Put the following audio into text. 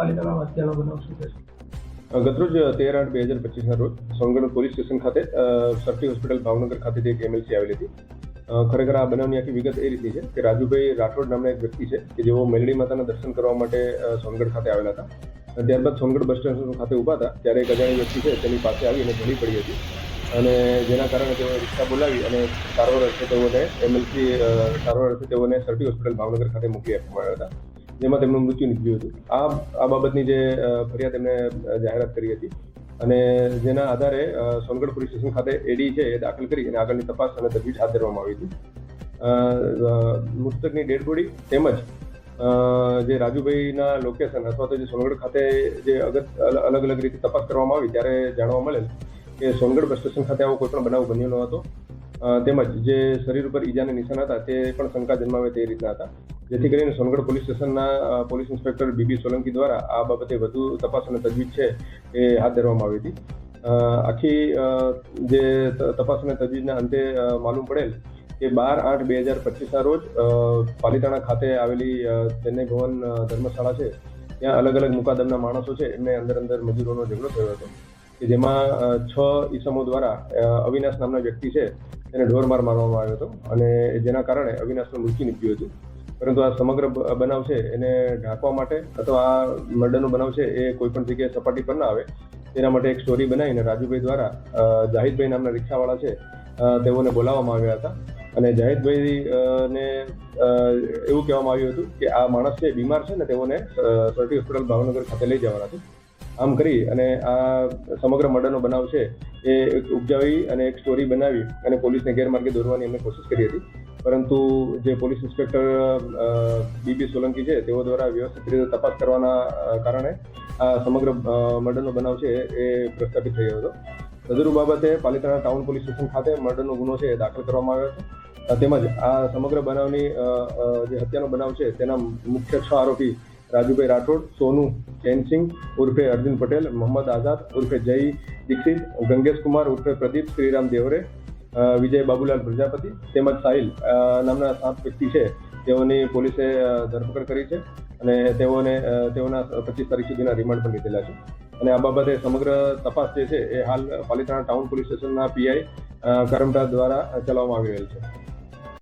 પાલિતાણામાં હત્યાનો બનાવ શું છે? ગતરોજ તેર આઠ બે હજાર પચીસના રોજ સોનગઢ પોલીસ સ્ટેશન ખાતે સરટી હોસ્પિટલ ભાવનગર ખાતેથી એક એમએલસી આવેલી હતી. ખરેખર આ બનાવની આખી વિગત એ રીતની છે કે રાજુભાઈ રાઠોડ નામના એક વ્યક્તિ છે કે જેઓ મેલડી માતાના દર્શન કરવા માટે સોનગઢ ખાતે આવેલા હતા. ત્યારબાદ સોનગઢ બસ સ્ટેશન ખાતે ઊભા હતા, ત્યારે એક અજાણી વ્યક્તિ છે તેની પાસે આવી અને ભળી પડી હતી. અને જેના કારણે તેઓ રિક્ષા બોલાવી અને સારવાર અર્થે તેઓને એમએલસી સારવાર અર્થે તેઓને સરટી હોસ્પિટલ ભાવનગર ખાતે મોકલી આપવામાં આવ્યા હતા. જેમાં તેમનું મૃત્યુ નીકળ્યું હતું. આ આ બાબતની જે ફરિયાદ એમણે જાહેરાત કરી હતી. અને જેના આધારે સોનગઢ પોલીસ સ્ટેશન ખાતે એડી છે એ દાખલ કરી અને આગળની તપાસ અને તજવીજ હાથ ધરવામાં આવી હતી. મૃતકની ડેડ બોડી તેમજ જે રાજુભાઈના લોકેશન અથવા તો જે સોનગઢ ખાતે જે અગત અલગ અલગ રીતે તપાસ કરવામાં આવી ત્યારે જાણવા મળેલ કે સોનગઢ બસ સ્ટેશન ખાતે આવો કોઈ પણ બનાવ બન્યો ન હતો. તેમજ જે શરીર ઉપર ઈજાના નિશાન હતા તે પણ શંકા જન્માવે તે રીતના હતા. જેથી કરીને સોનગઢ પોલીસ સ્ટેશનના police inspector B B Solanki દ્વારા આ બાબતે વધુ તપાસ અને તજવીજ છે એ હાથ ધરવામાં આવી હતી. આખી જે તપાસ અને તજવીજના અંતે માલુમ પડેલ કે બાર આઠ બે હજાર પચીસના રોજ પાલિતાણા ખાતે આવેલી ચેન્નઈ ભવન ધર્મશાળા છે, ત્યાં અલગ અલગ મુકાદમના માણસો છે, એમને અંદર અંદર મજૂરોનો ઝઘડો થયો હતો. કે જેમાં છ ઈસમો દ્વારા અવિનાશ નામના વ્યક્તિ છે તેને ઢોરમાર મારવામાં આવ્યો હતો અને જેના કારણે અવિનાશનું મૃત્યુ નીપજ્યું હતું. પરંતુ આ સમગ્ર બનાવ છે એને ઢાંકવા માટે અથવા આ મર્ડરનો બનાવ છે એ કોઈ પણ જગ્યાએ સપાટી પર ના આવે. તેના માટે એક સ્ટોરી બનાવીને રાજુભાઈ દ્વારા જાહિદભાઈ નામના રિક્ષાવાળા છે તેઓને બોલાવવામાં આવ્યા હતા. અને જાહિદભાઈ ને એવું કહેવામાં આવ્યું હતું કે આ માણસ છે, બીમાર છે ને તેઓને સરટી હોસ્પિટલ ભાવનગર ખાતે લઈ જવાના છે. આમ કરી અને આ સમગ્ર મર્ડરનો બનાવ છે એ ઉપજાવી અને એક સ્ટોરી બનાવી અને પોલીસને ગેરમાર્ગે દોરવાની અમે કોશિશ કરી હતી. પરંતુ જે પોલીસ ઇન્સ્પેક્ટર બીબી સોલંકી છે, તેઓ દ્વારા વ્યવસ્થિત રીતે તપાસ કરવાના કારણે આ સમગ્ર મર્ડરનો બનાવ છે એ પ્રસ્થાપિત થયો હતો. તદુરુ બાબતે પાલિતાણા ટાઉન પોલીસ સ્ટેશન ખાતે મર્ડરનો ગુનો છે એ દાખલ કરવામાં આવ્યો છે. તેમજ આ સમગ્ર બનાવની જે હત્યાનો બનાવ છે તેના મુખ્ય છ આરોપી રાજુભાઈ રાઠોડ, સોનુ ચેનસિંગ ઉર્ફે અર્જુન પટેલ, મોહમ્મદ આઝાદ, ઉર્ફે જય દીક્ષિત ગંગેશ કુમાર ઉર્ફે પ્રદીપ, શ્રીરામ દેવરે વિજય બાબુલાલ પ્રજાપતિ તેમજ સાહિલ નામના સાત વ્યક્તિ છે. તેઓની પોલીસે ધરપકડ કરી છે અને તેઓને તેઓના પચીસ તારીખ સુધીના રિમાન્ડ પણ લીધેલા છે. અને આ બાબતે સમગ્ર તપાસ જે છે એ હાલ પાલિતાણા ટાઉન પોલીસ સ્ટેશનના પીઆઈ કરમટા દ્વારા ચલાવવામાં આવી રહેલ છે.